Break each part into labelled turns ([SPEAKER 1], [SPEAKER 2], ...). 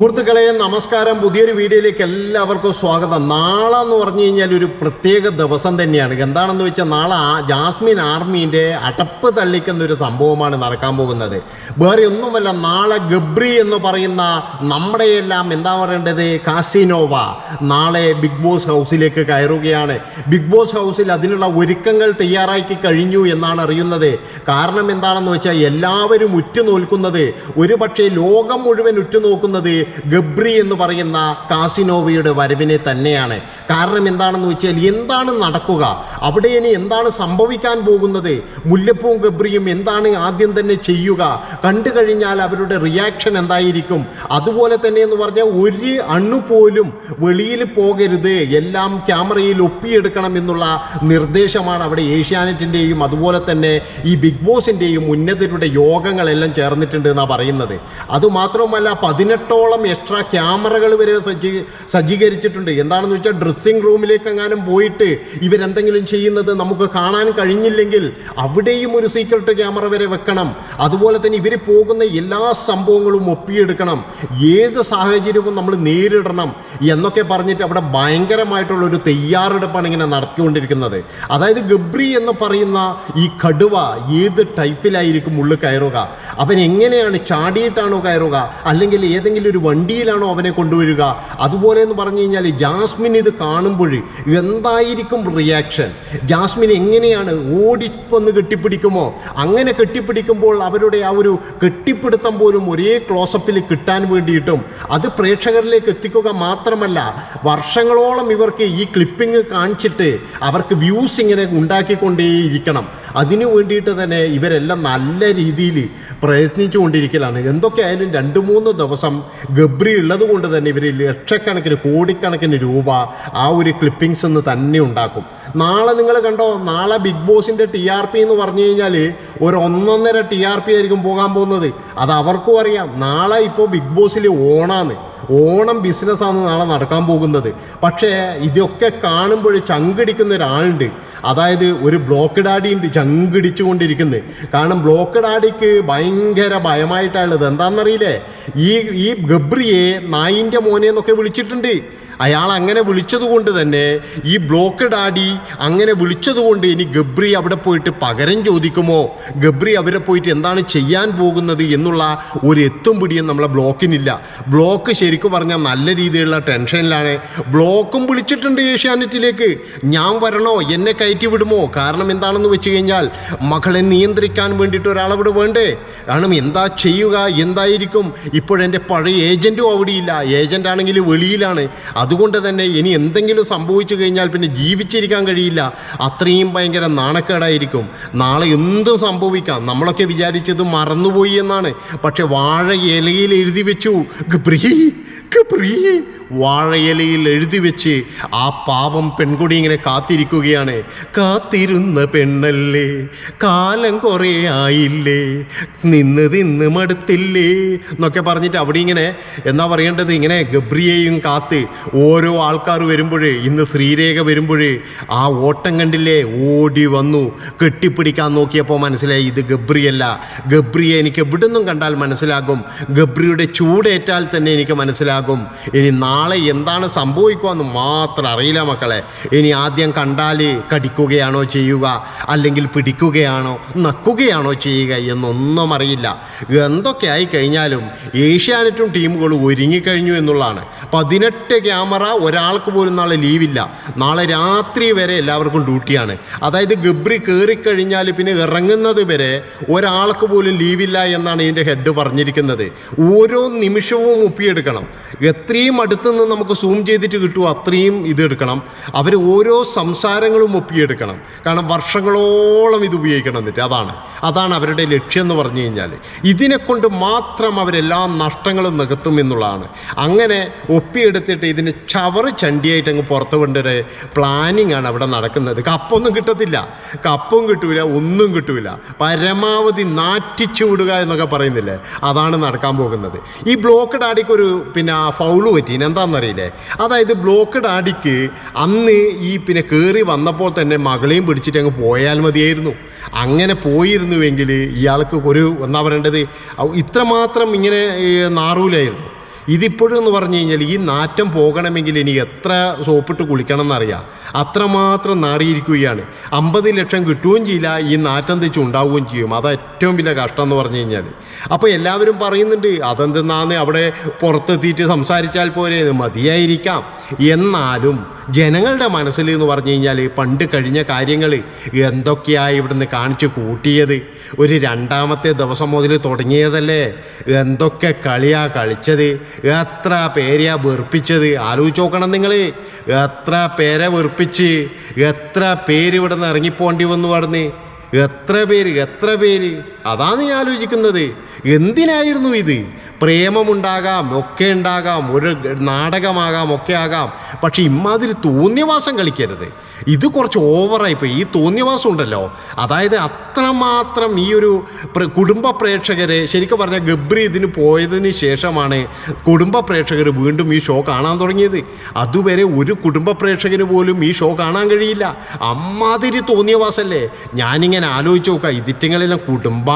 [SPEAKER 1] സുഹൃത്തുക്കളെ നമസ്കാരം. പുതിയൊരു വീഡിയോയിലേക്ക് എല്ലാവർക്കും സ്വാഗതം. നാളെ എന്ന് പറഞ്ഞു കഴിഞ്ഞാൽ ഒരു പ്രത്യേക ദിവസം തന്നെയാണ്. എന്താണെന്ന് വെച്ചാൽ നാളെ ജാസ്മിൻ ആർമീന്റെ അടപ്പ് തള്ളിക്കുന്ന ഒരു സംഭവമാണ് നടക്കാൻ പോകുന്നത്. വേറെ ഒന്നുമല്ല നാളെ ഗബ്രി എന്ന് പറയുന്ന നമ്മുടെയെല്ലാം എന്താ പറയേണ്ടത്? കാസിനോവ നാളെ ബിഗ് ബോസ് ഹൗസിലേക്ക് കയറുകയാണ്. ബിഗ് ബോസ് ഹൗസിൽ അതിനുള്ള ഒരുക്കങ്ങൾ തയ്യാറാക്കി കഴിഞ്ഞു എന്നാണ് അറിയുന്നത്. കാരണം എന്താണെന്ന് വെച്ചാൽ എല്ലാവരും ഉറ്റുനോൽക്കുന്നത് ഒരു പക്ഷേ ലോകം മുഴുവൻ ഉറ്റുനോക്കുന്നത് ഗബ്രി എന്ന് പറയുന്ന കാസിനോവയുടെ വരവിനെ തന്നെയാണ്. കാരണം എന്താണെന്ന് വെച്ചാൽ എന്താണ് നടക്കുക? അവിടെ ഇനി എന്താണ് സംഭവിക്കാൻ പോകുന്നത്? മുല്ലപ്പൂവും ഗബ്രിയും എന്താണ് ആദ്യം തന്നെ ചെയ്യുക? കണ്ടു കഴിഞ്ഞാൽ അവരുടെ റിയാക്ഷൻ എന്തായിരിക്കും? അതുപോലെ തന്നെ എന്ന് പറഞ്ഞാൽ ഒരു അണ്ണു പോലും വെളിയിൽ പോകരുത്. എല്ലാം ക്യാമറയിൽ ഒപ്പിയെടുക്കണം എന്നുള്ള നിർദ്ദേശമാണ് അവിടെ ഏഷ്യാനെറ്റിന്റെയും അതുപോലെ തന്നെ ഈ ബിഗ് ബോസിന്റെയും ഉന്നതരുടെ യോഗങ്ങളെല്ലാം ചേർന്നിട്ടുണ്ട് എന്നാണ് പറയുന്നത്. അതുമാത്രവുമല്ല പതിനെട്ടോളം എക്സ്ട്രാ ക്യാമറകൾ വരെ സജ്ജീ സജ്ജീകരിച്ചിട്ടുണ്ട്. എന്താണെന്ന് വെച്ചാൽ ഡ്രസ്സിംഗ് റൂമിലേക്ക് എങ്ങാനും പോയിട്ട് ഇവരെന്തെങ്കിലും ചെയ്യുന്നത് നമുക്ക് കാണാൻ കഴിഞ്ഞില്ലെങ്കിൽ അവിടെയും ഒരു സീക്രട്ട് ക്യാമറ വരെ വെക്കണം. അതുപോലെ തന്നെ ഇവർ പോകുന്ന എല്ലാ സംഭവങ്ങളും ഒപ്പിയെടുക്കണം. ഏത് സാഹചര്യവും നമ്മൾ നേരിടണം എന്നൊക്കെ പറഞ്ഞിട്ട് അവിടെ ഭയങ്കരമായിട്ടുള്ള ഒരു തയ്യാറെടുപ്പാണ് ഇങ്ങനെ നടത്തിക്കൊണ്ടിരിക്കുന്നത്. അതായത് ഗബ്രി എന്ന് പറയുന്ന ഈ കടുവ ഏത് ടൈപ്പിലായിരിക്കും ഉള്ളിൽ കയറുക? അവൻ എങ്ങനെയാണ് ചാടിയിട്ടാണോ കയറുക? അല്ലെങ്കിൽ ഏതെങ്കിലും ഒരു വണ്ടിയിലാണോ അവനെ കൊണ്ടുവരിക? അതുപോലെ എന്ന് പറഞ്ഞു കഴിഞ്ഞാൽ ജാസ്മിൻ ഇത് കാണുമ്പോൾ എന്തായിരിക്കും റിയാക്ഷൻ ജാസ്മിൻ എങ്ങനെയാണ് ഓടിപ്പൊന്ന് കെട്ടിപ്പിടിക്കുമോ? അങ്ങനെ കെട്ടിപ്പിടിക്കുമ്പോൾ അവരുടെ ആ ഒരു കെട്ടിപ്പിടുത്തം പോലും ഒരേ ക്ലോസപ്പിൽ കിട്ടാൻ വേണ്ടിയിട്ടും അത് പ്രേക്ഷകരിലേക്ക് എത്തിക്കുക മാത്രമല്ല വർഷങ്ങളോളം ഇവർക്ക് ഈ ക്ലിപ്പിംഗ് കാണിച്ചിട്ട് അവർക്ക് വ്യൂസ് ഇങ്ങനെ ഉണ്ടാക്കിക്കൊണ്ടേയിരിക്കണം. അതിനു വേണ്ടിയിട്ട് തന്നെ ഇവരെല്ലാം നല്ല രീതിയിൽ പ്രയത്നിച്ചുകൊണ്ടിരിക്കലാണ്. എന്തൊക്കെയായാലും രണ്ട് മൂന്ന് ദിവസം ഗബ്രി ഉള്ളത് കൊണ്ട് തന്നെ ഇവർ ലക്ഷക്കണക്കിന് കോടിക്കണക്കിന് രൂപ ആ ഒരു ക്ലിപ്പിങ്സ് നിന്ന് തന്നെ ഉണ്ടാക്കും. നാളെ നിങ്ങൾ കണ്ടോ നാളെ ബിഗ് ബോസിന്റെ ടി ആർ പി എന്ന് പറഞ്ഞു കഴിഞ്ഞാൽ ഒരു ഒന്നൊന്നര ടി ആർ പി ആയിരിക്കും പോകാൻ പോകുന്നത്. അത് അവർക്കും അറിയാം. നാളെ ഇപ്പോൾ ബിഗ് ബോസിൽ ഓണാന്ന്. ഓണം ബിസിനസ്സാണ് നാളെ നടക്കാൻ പോകുന്നത്. പക്ഷേ ഇതൊക്കെ കാണുമ്പോൾ ചങ്കടിക്കുന്ന ഒരാളുണ്ട്. അതായത് ഒരു ബ്ലോക്ക് ഡാഡി ഉണ്ട് ചങ്കിടിച്ചുകൊണ്ടിരിക്കുന്നത്. കാരണം ബ്ലോക്ക് ഡാഡിക്ക് ഭയങ്കര ഭയമായിട്ടാണുള്ളത് എന്താണെന്നറിയില്ലേ? ഈ ഈ ഗബ്രിയെ നായിന്റെ മോനെ എന്നൊക്കെ വിളിച്ചിട്ടുണ്ട്. അയാൾ അങ്ങനെ വിളിച്ചതുകൊണ്ട് തന്നെ ഈ ബ്ലോക്ക് ഡാഡി അങ്ങനെ വിളിച്ചതുകൊണ്ട് ഇനി ഗബ്രി അവിടെ പോയിട്ട് പകരം ചോദിക്കുമോ? ഗബ്രി അവരെ പോയിട്ട് എന്താണ് ചെയ്യാൻ പോകുന്നത് എന്നുള്ള ഒരു എത്തും പിടിയും നമ്മളെ ബ്ലോക്കിനില്ല. ബ്ലോക്ക് ശരിക്കും പറഞ്ഞാൽ നല്ല രീതിയിലുള്ള ടെൻഷനിലാണ്. ബ്ലോക്കും വിളിച്ചിട്ടുണ്ട് ഏഷ്യാനെറ്റിലേക്ക്. ഞാൻ വരണോ? എന്നെ കയറ്റി വിടുമോ? കാരണം എന്താണെന്ന് വെച്ച് കഴിഞ്ഞാൽ മകളെ നിയന്ത്രിക്കാൻ വേണ്ടിയിട്ട് ഒരാളവിടെ വേണ്ടേ? കാരണം എന്താ ചെയ്യുക? എന്തായിരിക്കും? ഇപ്പോഴെന്റെ പഴയ ഏജന്റും അവിടെയില്ല. ഏജന്റ് ആണെങ്കിൽ വെളിയിലാണ്. അതുകൊണ്ട് തന്നെ ഇനി എന്തെങ്കിലും സംഭവിച്ചു കഴിഞ്ഞാൽ പിന്നെ ജീവിച്ചിരിക്കാൻ കഴിയില്ല. അത്രയും ഭയങ്കര നാണക്കേടായിരിക്കും. നാളെ എന്തും സംഭവിക്കാം. നമ്മളൊക്കെ വിചാരിച്ചത് മറന്നുപോയി എന്നാണ്. പക്ഷെ വാഴ ഇലയിൽ എഴുതി വെച്ചു. വാഴയിലയിൽ എഴുതി വെച്ച് ആ പാവം പെൺകുടി ഇങ്ങനെ കാത്തിരിക്കുകയാണ്. കാത്തിരുന്ന പെണ്ണല്ലേ? കാലം കുറേ ആയില്ലേ? നിന്ന് തിന്ന് മടുത്തില്ലേ? എന്നൊക്കെ പറഞ്ഞിട്ട് അവിടെ ഇങ്ങനെ എന്താ പറയേണ്ടത്? ഇങ്ങനെ ഗബ്രിയെയും കാത്ത് ഓരോ ആൾക്കാർ വരുമ്പോഴേ ഇന്ന് ശ്രീരേഖ വരുമ്പോഴേ ആ ഓട്ടം കണ്ടില്ലേ? ഓടി വന്നു. കെട്ടിപ്പിടിക്കാൻ നോക്കിയപ്പോൾ മനസ്സിലായി ഇത് ഗബ്രിയല്ല. ഗബ്രിയെ എനിക്ക് എവിടുന്നും കണ്ടാൽ മനസ്സിലാകും. ഗബ്രിയുടെ ചൂടേറ്റാൽ തന്നെ എനിക്ക് മനസ്സിലാകും. ഇനി നാളെ എന്താണ് സംഭവിക്കുമെന്ന് മാത്രം അറിയില്ല മക്കളെ. ഇനി ആദ്യം കണ്ടാൽ കടിക്കുകയാണോ ചെയ്യുക അല്ലെങ്കിൽ പിടിക്കുകയാണോ നക്കുകയാണോ ചെയ്യുക എന്നൊന്നും അറിയില്ല. എന്തൊക്കെ ആയി കഴിഞ്ഞാലും ഏഷ്യാനെറ്റും ടീമുകളും ഒരുങ്ങിക്കഴിഞ്ഞു എന്നുള്ളതാണ്. പതിനെട്ട് ക്യാമറ ഒരാൾക്ക് പോലും നാളെ ലീവില്ല. നാളെ രാത്രി വരെ എല്ലാവർക്കും ഡ്യൂട്ടിയാണ്. അതായത് ഗബ്രി കയറിക്കഴിഞ്ഞാൽ പിന്നെ ഇറങ്ങുന്നത് വരെ ഒരാൾക്ക് പോലും ലീവില്ല എന്നാണ് ഇതിന്റെ ഹെഡ് പറഞ്ഞിരിക്കുന്നത്. ഓരോ നിമിഷവും ഒപ്പിയെടുക്കണം. എത്രയും അടുത്ത് നിന്ന് നമുക്ക് സൂം ചെയ്തിട്ട് കിട്ടുമോ അത്രയും ഇത് എടുക്കണം. അവർ ഓരോ സംസാരങ്ങളും ഒപ്പിയെടുക്കണം. കാരണം വർഷങ്ങളോളം ഇത് ഉപയോഗിക്കണം എന്നിട്ട്. അതാണ്. അതാണ് അവരുടെ ലക്ഷ്യം എന്ന് പറഞ്ഞു കഴിഞ്ഞാൽ ഇതിനെ കൊണ്ട് മാത്രം അവരെല്ലാ നഷ്ടങ്ങളും നികത്തും എന്നുള്ളതാണ്. അങ്ങനെ ഒപ്പിയെടുത്തിട്ട് ഇതിന് ചവറ് ചണ്ടിയായിട്ട് അങ്ങ് പുറത്ത് കൊണ്ടൊരു പ്ലാനിങ് ആണ് അവിടെ നടക്കുന്നത്. കപ്പൊന്നും കിട്ടത്തില്ല. കപ്പും കിട്ടൂല ഒന്നും കിട്ടൂല. പരമാവധി നാറ്റിച്ചു വിടുക എന്നൊക്കെ പറയുന്നില്ലേ? അതാണ് നടക്കാൻ പോകുന്നത്. ഈ ബ്ലോക്ക് ഡാഡിക്ക് ഒരു പിന്നെ ഫൗൾ പറ്റി. എന്താണെന്നറിയില്ലേ അതായത് ബ്ലോക്ക് ഡാഡിക്ക് അന്ന് ഈ പിന്നെ കയറി വന്നപ്പോൾ തന്നെ മകളെയും പിടിച്ചിട്ട് അങ്ങ് പോയാൽ മതിയായിരുന്നു. അങ്ങനെ പോയിരുന്നുവെങ്കിൽ ഇയാൾക്ക് ഒരു എന്താ പറയേണ്ടത്? ഇത്രമാത്രം ഇങ്ങനെ നാറൂലായിരുന്നു. ഇതിപ്പോഴും എന്ന് പറഞ്ഞു കഴിഞ്ഞാൽ ഈ നാറ്റം പോകണമെങ്കിൽ ഇനി എത്ര സോപ്പിട്ട് കുളിക്കണം എന്നറിയാം അത്രമാത്രം നാറിയിരിക്കുകയാണ്. അമ്പത് ലക്ഷം കിട്ടുകയും ചെയ്യില്ല ഈ നാറ്റം തെച്ച് ഉണ്ടാവുകയും ചെയ്യും. അതാ ഏറ്റവും വലിയ കഷ്ടം എന്ന് പറഞ്ഞു കഴിഞ്ഞാൽ അപ്പോൾ എല്ലാവരും പറയുന്നുണ്ട് അതെന്തെന്നാന്ന് അവിടെ പുറത്തെത്തിയിട്ട് സംസാരിച്ചാൽ പോരെ മതിയായിരിക്കാം. എന്നാലും ജനങ്ങളുടെ മനസ്സിൽ എന്ന് പറഞ്ഞു കഴിഞ്ഞാൽ പണ്ട് കഴിഞ്ഞ കാര്യങ്ങൾ എന്തൊക്കെയായി ഇവിടുന്ന് കാണിച്ച് കൂട്ടിയത്? ഒരു രണ്ടാമത്തെ ദിവസം മുതൽ തുടങ്ങിയതല്ലേ? എന്തൊക്കെ കളിയാ കളിച്ചത്? എത്ര പേരെയാ വെറുപ്പിച്ചത്? ആലോചിച്ച് നോക്കണം നിങ്ങൾ എത്ര പേരെ വെറുപ്പിച്ച് എത്ര പേര് ഇവിടെ നിന്ന് ഇറങ്ങിപ്പോണ്ടി വന്നു പറഞ്ഞ് എത്ര പേര് എത്ര പേര്? അതാണ് ഞാൻ ആലോചിക്കുന്നത്. എന്തിനായിരുന്നു ഇത്? പ്രേമമുണ്ടാകാം ഒക്കെ ഉണ്ടാകാം ഒരു നാടകമാകാം ഒക്കെ ആകാം. പക്ഷെ ഇമാതിരി തോന്നിയവാസം കളിക്കരുത്. ഇത് കുറച്ച് ഓവറായിപ്പോയി ഈ തോന്നിയവാസം ഉണ്ടല്ലോ. അതായത് അത്രമാത്രം ഈ ഒരു കുടുംബ പ്രേക്ഷകരെ ശരിക്കും പറഞ്ഞാൽ ഗബ്രി ഇതിന് പോയതിന് ശേഷമാണ് കുടുംബ പ്രേക്ഷകർ വീണ്ടും ഈ ഷോ കാണാൻ തുടങ്ങിയത്. അതുവരെ ഒരു കുടുംബ പ്രേക്ഷകന് പോലും ഈ ഷോ കാണാൻ കഴിയില്ല. അമ്മാതിരി തോന്നിയവാസല്ലേ. ഞാനിങ്ങനെ ആലോചിച്ച് നോക്കാം. ഇതിറ്റങ്ങളിലെ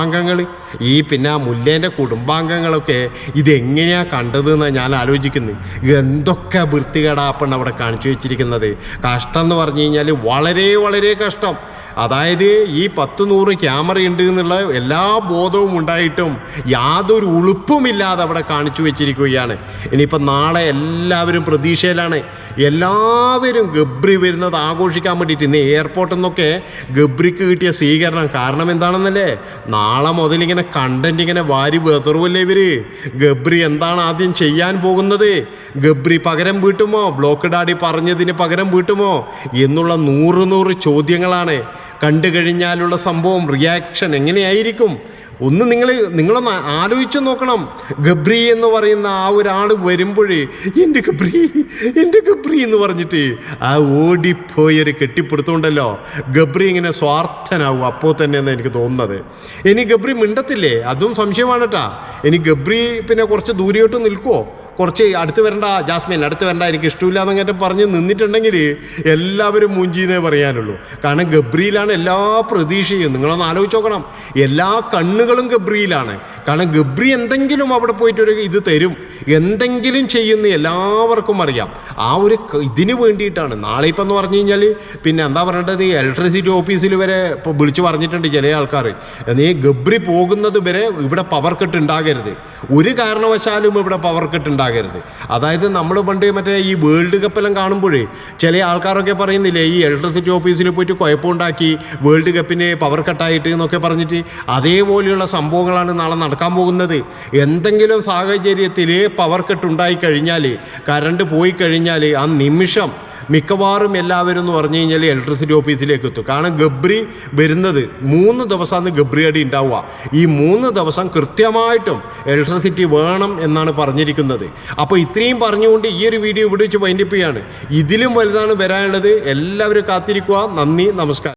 [SPEAKER 1] കുടുംബാംഗങ്ങൾ. ഈ പിന്നെ മുല്ലേന്റെ കുടുംബാംഗങ്ങളൊക്കെ ഇതെങ്ങനെയാണ് കണ്ടതെന്ന് ഞാൻ ആലോചിക്കുന്നത് എന്തൊക്കെ വൃത്തികേടാപ്പാണ് അവിടെ കാണിച്ചു വെച്ചിരിക്കുന്നത്. കഷ്ടം എന്ന് പറഞ്ഞു കഴിഞ്ഞാൽ വളരെ വളരെ കഷ്ടം. അതായത് ഈ പത്ത് നൂറ് ക്യാമറ ഉണ്ട് എന്നുള്ള എല്ലാ ബോധവും ഉണ്ടായിട്ടും യാതൊരു ഉളുപ്പുമില്ലാതെ അവിടെ കാണിച്ചു വെച്ചിരിക്കുകയാണ്. ഇനിയിപ്പോൾ നാളെ എല്ലാവരും പ്രതീക്ഷയിലാണ്. എല്ലാവരും ഗബ്രി വരുന്നത് ആഘോഷിക്കാൻ വേണ്ടിയിട്ട് ഇന്ന് എയർപോർട്ടിൽ നിന്നൊക്കെ ഗബ്രിക്ക് കിട്ടിയ സ്വീകരണം കാരണം എന്താണെന്നല്ലേ? നാളെ മുതൽ ഇങ്ങനെ കണ്ടന്റ് ഇങ്ങനെ വാരി വെതറുമല്ലേ ഇവർ? ഗബ്രി എന്താണ് ആദ്യം ചെയ്യാൻ പോകുന്നത്? ഗബ്രി പകരം വീട്ടുമോ? ബ്ലോക്ക് ഡാഡി പറഞ്ഞതിന് പകരം വീട്ടുമോ? എന്നുള്ള നൂറ് നൂറ് ചോദ്യങ്ങളാണ്. കണ്ടു കഴിഞ്ഞാലുള്ള സംഭവം റിയാക്ഷൻ എങ്ങനെയായിരിക്കും? ഒന്ന് നിങ്ങൾ നിങ്ങളൊന്ന് ആലോചിച്ച് നോക്കണം. ഗബ്രി എന്ന് പറയുന്ന ആ ഒരാൾ വരുമ്പോഴേ എന്റെ ഗബ്രി എന്റെ ഗബ്രി എന്ന് പറഞ്ഞിട്ട് ആ ഓടിപ്പോയൊരു കെട്ടിപ്പിടുത്തോണ്ടല്ലോ ഗബ്രി ഇങ്ങനെ സ്വാർത്ഥനാവും. അപ്പോൾ തന്നെയെന്ന് എനിക്ക് തോന്നുന്നത്. ഇനി ഗബ്രി മിണ്ടത്തില്ലേ? അതും സംശയമാണ് കേട്ടാ. ഇനി ഗബ്രി പിന്നെ കുറച്ച് ദൂരെയോട്ട് നിൽക്കുമോ കുറച്ച് അടുത്ത് വരണ്ട ജാസ്മിൻ അടുത്ത് വരണ്ട എനിക്ക് ഇഷ്ടമില്ല എന്നങ്ങനെ പറഞ്ഞ് നിന്നിട്ടുണ്ടെങ്കിൽ എല്ലാവരും മൂഞ്ചിന്നേ പറയാനുള്ളൂ. കാരണം ഗബ്രിയിലാണ് എല്ലാ പ്രതീക്ഷയും. നിങ്ങളൊന്ന് ആലോചിച്ച് നോക്കണം. എല്ലാ കണ്ണുകളും ഗബ്രിയിലാണ്. കാരണം ഗബ്രി എന്തെങ്കിലും അവിടെ പോയിട്ടൊരു ഇത് തരും. എന്തെങ്കിലും ചെയ്യുന്ന എല്ലാവർക്കും അറിയാം. ആ ഒരു ഇതിന് വേണ്ടിയിട്ടാണ്. നാളെ ഇപ്പം എന്ന് പറഞ്ഞു കഴിഞ്ഞാൽ പിന്നെ എന്താ പറയേണ്ടത്? ഇലക്ട്രിസിറ്റി ഓഫീസിൽ വരെ ഇപ്പോൾ വിളിച്ചു പറഞ്ഞിട്ടുണ്ട് ചില ആൾക്കാർ. നീ ഗബ്രി പോകുന്നത് വരെ ഇവിടെ പവർ കട്ട് ഉണ്ടാകരുത്. ഒരു കാരണവശാലും ഇവിടെ പവർ കട്ട് ഉണ്ടാകരുത്. അതായത് നമ്മൾ പണ്ട് മറ്റേ ഈ വേൾഡ് കപ്പെല്ലാം കാണുമ്പോഴേ ചില ആൾക്കാരൊക്കെ പറയുന്നില്ലേ ഈ ഇലക്ട്രിസിറ്റി ഓഫീസിൽ പോയിട്ട് കുഴപ്പമുണ്ടാക്കി വേൾഡ് കപ്പിന് പവർ കട്ടായിട്ട് എന്നൊക്കെ പറഞ്ഞിട്ട് അതേപോലെയുള്ള സംഭവങ്ങളാണ് നാളെ നടക്കാൻ പോകുന്നത്. എന്തെങ്കിലും സാഹചര്യത്തിൽ പവർ കട്ട് ഉണ്ടായി കഴിഞ്ഞാൽ കറണ്ട് പോയി കഴിഞ്ഞാൽ ആ നിമിഷം മിക്കവാറും എല്ലാവരും എന്ന് പറഞ്ഞു കഴിഞ്ഞാൽ ഇലക്ട്രിസിറ്റി ഓഫീസിലേക്ക് എത്തും. കാരണം ഗബ്രി വരുന്നത് മൂന്ന് ദിവസമാണ് ഗബ്രി അടി ഉണ്ടാവുക. ഈ മൂന്ന് ദിവസം കൃത്യമായിട്ടും ഇലക്ട്രിസിറ്റി വേണം എന്നാണ് പറഞ്ഞിരിക്കുന്നത്. അപ്പോൾ ഇത്രയും പറഞ്ഞുകൊണ്ട് ഈ ഒരു വീഡിയോ ഇവിടെ വെച്ച് വൈൻഡപ്പ് ഇതിലും വലുതാണ് വരാനുള്ളത്. എല്ലാവരും കാത്തിരിക്കുക. നന്ദി നമസ്കാരം.